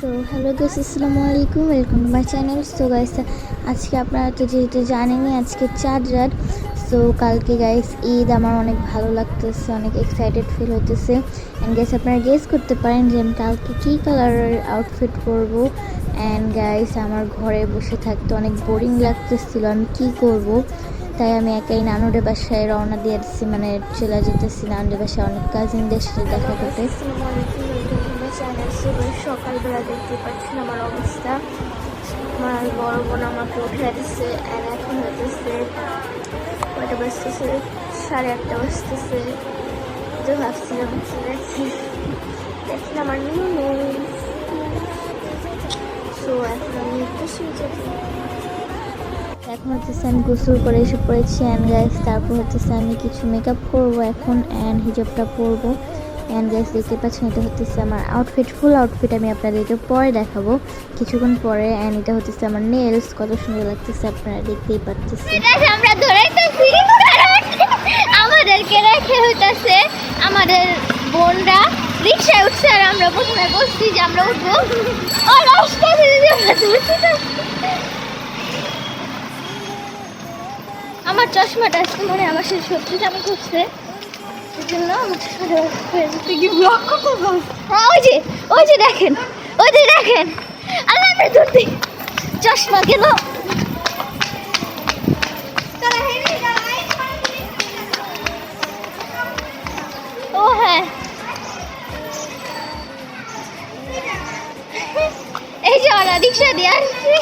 So hello guys আসসালামু আলাইকুম welcome to my channel so guys আজকে আপনারা তো যেহেতু জানেনই, আজকে চাঁদ রাত। সো কালকে গাইস ঈদ। আমার অনেক ভালো লাগতেছে, অনেক এক্সাইটেড ফিল হতেছে অ্যান্ড গাইস আপনারা গেস করতে পারেন যে আমি কালকে কী কালারের আউটফিট পরবো। অ্যান্ড গাইস আমার ঘরে বসে থাকতে অনেক বোরিং লাগতেছিল, আমি কী করব? তাই আমি একাই নানুদের বাসায় রওনা দিয়ে দিচ্ছি মানে চলে যেতেছি নানুদের বাসায়। অনেক কাজিনদের সাথে দেখা করতে। সকালবেলা দেখতে পাচ্ছেন আমার অবস্থা। আমার বড় বোন আমাকে উঠে দিচ্ছে আর এখন হতেছে কয়টা বাজতেছে? সাড়ে আটটা বাজতেছে। যে ভাবছিলাম দেখি দেখি আমার নিউ নেই। সো এখন আমি একটু এখন হচ্ছে আমি গোসল করে এসে পড়েছি অ্যান্ড গাইস তারপর হচ্ছে আমি কিছু মেকআপ করব এখন অ্যান্ড হিজাবটা পরবো। অ্যান্ড গাইস দেখতে পাচ্ছেন, এটা হচ্ছে আমার আউটফিট ফুল আউটফিট আমি আপনাদেরকে পরে দেখাবো। কিছুক্ষণ পরে অ্যান্ড এটা হচ্ছে আমার নেলস কত সুন্দর লাগতেছে, আপনারা দেখতেই পাচ্ছেন। আমাদেরকে রেখে হইতাছে, আমাদের বোনরা রিক্সায় উঠছে, আর আমরা প্রথমে বলছি যে আমরা উঠবো। আমরা চশমাটা আজকে মনে আমার সাথে সত্যিটা আমি করছে চশমা গেল ও হ্যাঁ এই যে ওরা রিক্সা দিয়ে আসছে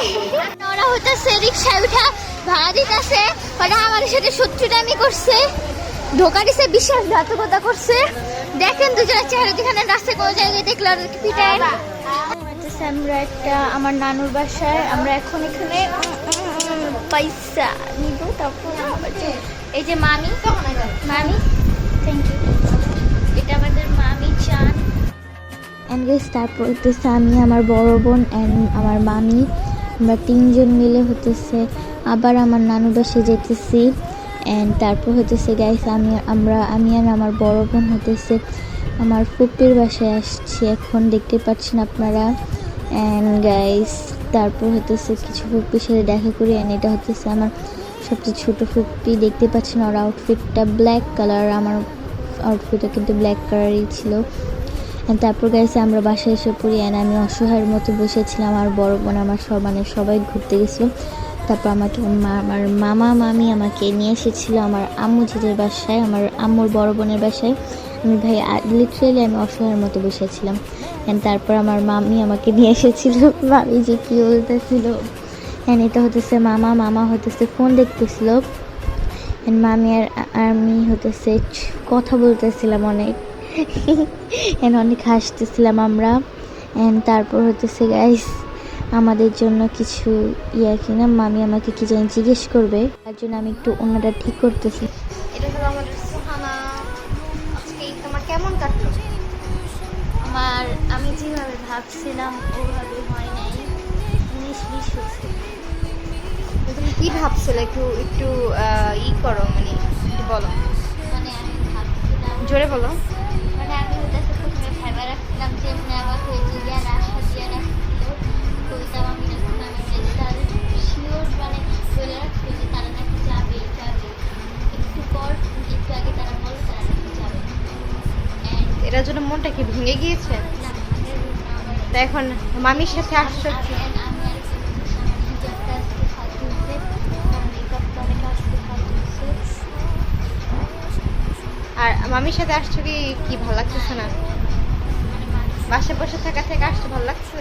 ওরা হইতেছে রিক্সায় উঠা, ভাড়া দিতেছে ওরা আমাদের সাথে সত্যিটামি করছে। ধোকা দিছে বিশ্বাসঘাতকতা করছে। দেখেন দুজনের চেহারা যেখানে রাস্তায় কোনো জায়গায় দেখলে পিটায়। আমরা একটা আমার নানুর বাসায় আমরা এখন এখানে পয়সা নিব তারপর আবার এই যে মামি। মামি থ্যাংক ইউ এটা আমাদের মামি চান। অ্যান্ড গেস তারপর হতেছে আমি আমার বড় বোন অ্যান্ড আমার মামি। আমরা তিনজন মিলে হতেছে আবার আমার নানু বাসে যেতেছি। অ্যান্ড তারপর হতেছে গাইস আমি, আমরা, আমি আর আমার বড় বোন হতেছে আমার ফুপির বাসায় আসছি এখন, দেখতে পাচ্ছেন আপনারা। অ্যান্ড গাইস তারপর হতেছে কিছু ফুপির সাথে দেখা করি অ্যান্ড এটা হতেছে আমার সবচেয়ে ছোটো ফুপি। দেখতে পাচ্ছেন ওর আউটফিটটা ব্ল্যাক কালার আমার আউটফিটটা কিন্তু ব্ল্যাক কালারই ছিল। And তারপর গাইছে আমরা বাসায় এসে পড়ি অ্যান্ড আমি অসহায়ের মতো বসেছিলাম আর বড় বোন আমার সব মানে সবাই ঘুরতে গেছিল। তারপর আমাকে আমার মামা, মামি আমাকে নিয়ে এসেছিল আমার আম্মু ঝিদের বাসায়, আমার আম্মুর বড় বোনের বাসায়। আমি ভাই লিটারেলি আমি অসহায়ের মতো বসেছিলাম। অ্যান্ড তারপর আমার মামি আমাকে নিয়ে এসেছিল। মামি যে কী বলতেছিল? অ্যান্ড এটা হতেছে মামা মামা হতেছে ফোন দেখতেছিল। অ্যান্ড মামি আর, আমি হতেছে কথা বলতেছিলাম অনেক। অ্যান্ড অনেক হাসতেছিলাম আমরা। অ্যান্ড তারপর হতেছে গাইস আমাদের জন্য কিছু ইয়া কিনা মামি আমাকে কি জানি জিজ্ঞেস করবে। তার জন্য আমি একটু অন্যটা ঠিক করতেছি। এটা হলো আমাদের সুহানা। আজকে তোমার কেমন কাটলো? আমার আমি যেভাবে ভাবছিলাম ওভাবে হয় নাই। উনিশ বিশ হচ্ছে। তুমি কি ভাবছিলে? একটু একটু ই করো মানে একটু বলো। মানে আমি ভাবছিলাম জোরে বলো। মানে আমি ওটা প্রথমে ভাইবা রাখছিলাম যে আমাকে জিজ্ঞান কি ভেঙে গিয়েছে? তা এখন মামির সাথে আসছো আর মামির সাথে আসছো কি কি ভালো লাগতেছে না? মানে মানুষ- বাসায় বসে থাকা থেকে আসতে ভালো লাগছে?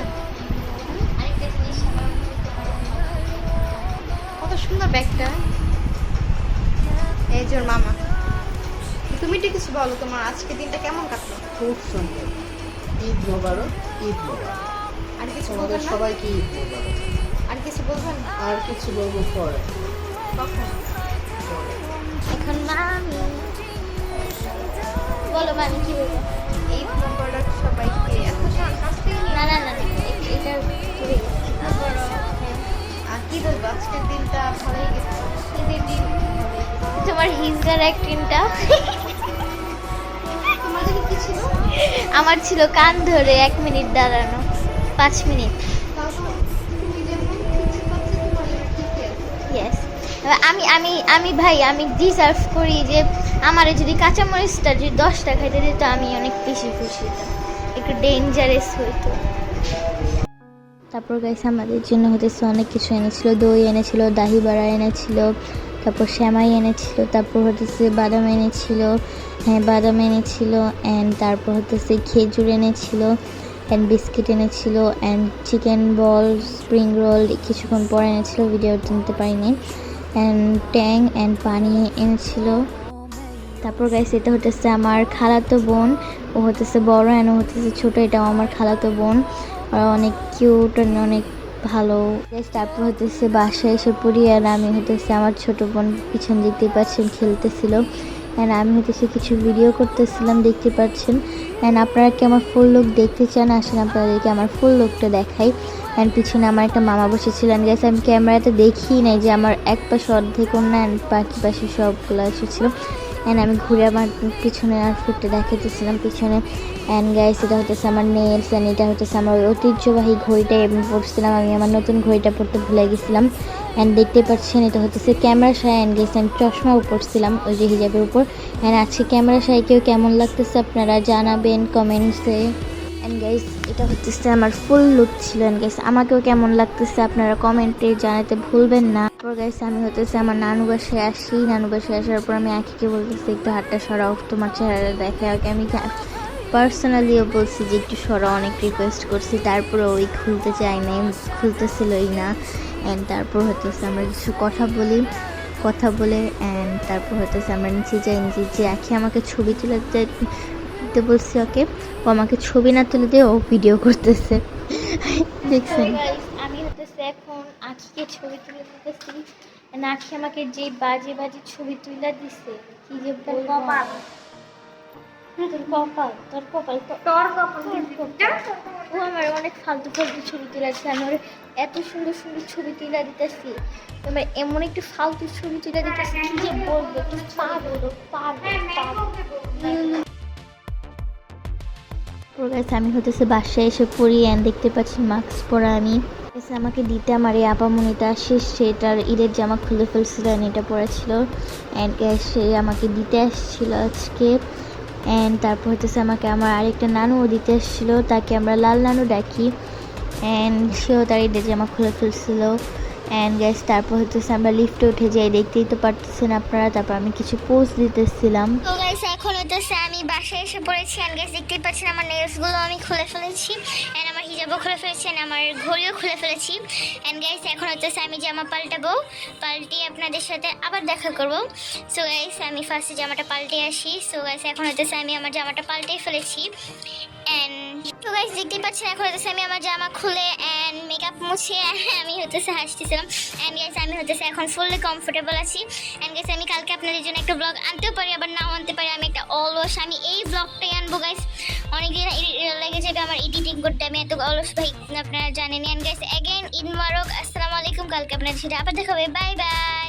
কত সুন্দর ব্যাগটা। এই যে মামা। তুমি একটু কিছু বলো তোমার আজকে দিনটা কেমন কাটলো? খুব সুন্দর। ঈদ মোবারক ঈদ মোবারক। আর কিছু তোমাদের বলবেন না? সবাইকে ঈদ মোবারক। আর কিছু বলবেন? আর কিছু বলব পরে। কখন? এখন মামি বলো মামি কি বলব? ঈদ মোবারক সবাইকে এত সা- কাছ না না না এ- এটা ঘুরে গেছে। আর কি বলব আজকের দিনটা ভালোই গেছে। ঈদের দিন তোমার হিজড়ার অ্যাক্টিংটা তোমাদের কি ছিল আমার ছিল কান ধরে এক মিনিট দাঁড়ানো, পাঁচ মিনিট। আমি আমি আমি ভাই, আমি ডিজার্ভ করি যে আমার যদি কাঁচামরিচটা যদি দশটা খাইতে দিত, আমি অনেক বেশি খুশি হতাম। একটু ডেঞ্জারাস হইতো। তারপর গাইছে আমাদের জন্য হতেছে অনেক কিছু এনেছিল, দই এনেছিল দাহি বাড়া এনেছিল তারপর শ্যামাই এনেছিল, তারপর হতেছে বাদাম এনেছিল হ্যাঁ বাদাম এনেছিল অ্যান্ড তারপর হতেছে খেজুর এনেছিল অ্যান্ড বিস্কিট এনেছিল and chicken ball spring roll কিছুক্ষণ পর এনেছিল ভিডিও নিতে পারিনি অ্যান্ড ট্যাং অ্যান্ড পানি এনেছিল। তারপর গাইছে এটা হতেছে আমার খালাতো বোন, ও হতেছে বড় অ্যান্ড ও হতেছে ছোট, এটাও আমার খালাতো বোন। অনেক কিউট অনেক ভালো। তারপর হতেছে বাসায় এসে পড়ি আর আমি হতেছে আমার ছোট বোন পিছন দেখতে পাচ্ছেন, খেলতেছিল। অ্যান্ড আমি হতেছে কিছু ভিডিও করতেছিলাম, দেখতে পাচ্ছেন। অ্যান্ড আপনারা কি আমার ফুল লুক দেখতে চান? আসেন আপনাদেরকে আমার ফুল লুকটা দেখাই। অ্যান্ড পিছনে আমার একটা মামা বসেছিলেন গেছে আমি ক্যামেরাতে দেখি নাই যে আমার এক পাশে অর্ধেক অন্য অ্যান্ড বাকি পাশে সবগুলো এসেছিল। অ্যান্ড আমি ঘুরে আমার পিছনে আর আউটফিটটা দেখাতেছিলাম পিছনে অ্যান্ড গাইস এটা হতেছে আমার নেলস অ্যান্ড এটা হতেছে আমার ঐতিহ্যবাহী ঘড়িটা আমি পড়ছিলাম আমি আমার নতুন ঘড়িটা পড়তে ভুলে গেছিলাম। অ্যান্ড দেখতে পাচ্ছেন, এটা হতেছে ক্যামেরা সায় অ্যান্ড গেছে আমি চশমাও পড়ছিলাম ওই যে হিজাবের উপর। অ্যান্ড আজকে ক্যামেরা সায় কেউ কেমন লাগতেছে আপনারা জানাবেন কমেন্টসে অ্যান্ড গাইস এটা হচ্ছে আমার ফুল লুক ছিল। অ্যান্ড গাইস আমাকেও কেমন লাগতেছে আপনারা কমেন্টে জানাতে ভুলবেন না। তারপর গাইস আমি হতেছে আমার নানু বাসায় আসি। নানু বাসায় আসার পর আমি আখিকে বলতেছি, একটু হাতটা সরাও, তোমার চেহারা দেখে আগে আমি পার্সোনালিও বলছি যে, একটু সরা অনেক রিকোয়েস্ট করছি। তারপরে ওই খুলতে চাই নাই, খুলতেছিলই না। অ্যান্ড তারপর হতেছে আমরা কিছু কথা বলি, কথা বলে অ্যান্ড তারপর হতেছে আমরা নিচে যাই, নিচে যে আখি আমাকে ছবি তুলে দিতে বলছি ওকে। ও আমাকে ছবি না তুলে দিয়ে ও ভিডিও করতেছে। দেখছেন? আমি হতেছে এখন আখিকে ছবি তুলে দিতেছি। আখি আমাকে যে বাজে বাজে ছবি তুলে দিছে কি যে বলব কপাল। তোর কপাল তোর কপাল তোর কপাল। ও আমার অনেক ফালতু ফালতু ছবি তুলে দিচ্ছে আমি ওর এত সুন্দর সুন্দর ছবি তুলে দিতেছি। তোমার এমন একটু ফালতু ছবি তুলে দিতেছি কি যে বলব পাগল পাগল প্রোগ্রেস আমি হতেছে বাসায় এসে পড়ি অ্যান্ড দেখতে পাচ্ছি মাস্ক পরা আমি। এসে আমাকে দিতে আমার এই আপা আপামনিটা। শেষ সেটার ঈদের জামা খুলে ফেলছিল এটা পরেছিল। অ্যান্ড সে আমাকে দিতে আসছিল আজকে। অ্যান্ড তারপর হতেছে আমাকে আমার আরেকটা নানুও দিতে এসেছিল তাকে আমরা লাল নানু ডাকি। অ্যান্ড সেও তার ঈদের জামা খুলে ফেলছিল। অ্যান্ড গ্যাস তারপর হচ্ছে আমরা লিফটে উঠে যাই, দেখতেই তো পারতেছেন আপনারা। তারপর আমি কিছু পোস্ট দিতেছিলাম। তো এখন হইতেছে আমি বাসায় এসে পড়েছি। অ্যান্ড গ্যাস দেখতেই পাচ্ছেন আমার নেলসগুলো আমি খুলে ফেলেছি। আমার হিজাবও খুলে ফেলেছি আমার ঘড়িও খুলে ফেলেছি। অ্যান্ড গাইস এখন হচ্ছে আমি জামা পাল্টাবো। পাল্টিয়ে আপনাদের সাথে আবার দেখা করব। সো গাইস আমি ফার্স্টে জামাটা পাল্টে আসি। সো গাইস এখন হচ্ছে আমি আমার জামাটা পাল্টেই ফেলেছি। এন্ড তো গাইস দেখতেই পাচ্ছেন, এখন হইতেছে আমি আমার জামা খুলে এন্ড মেকআপ মুছে, আমি হতেছে হাসতেছিলাম। এন্ড গাইস আমি হতেছে এখন ফুললি কমফোর্টেবল আছি। এন্ড গাইস আমি কালকে আপনাদের জন্য একটা ব্লগ আনতেও পারি, আবার নাও আনতে পারি। আমি একটা অলস, আমি এই ব্লগটাই আনব গাইস অনেকদিন লেগে যাবে আমার এডিটিং করতে, আমি এত অলস ভাই, আপনারা জানেন এন্ড গাইস অ্যাগেন ঈদ মুবারক আসসালামু আলাইকুম। কালকে আপনাদের সাথে আবার দেখা হবে। Bye bye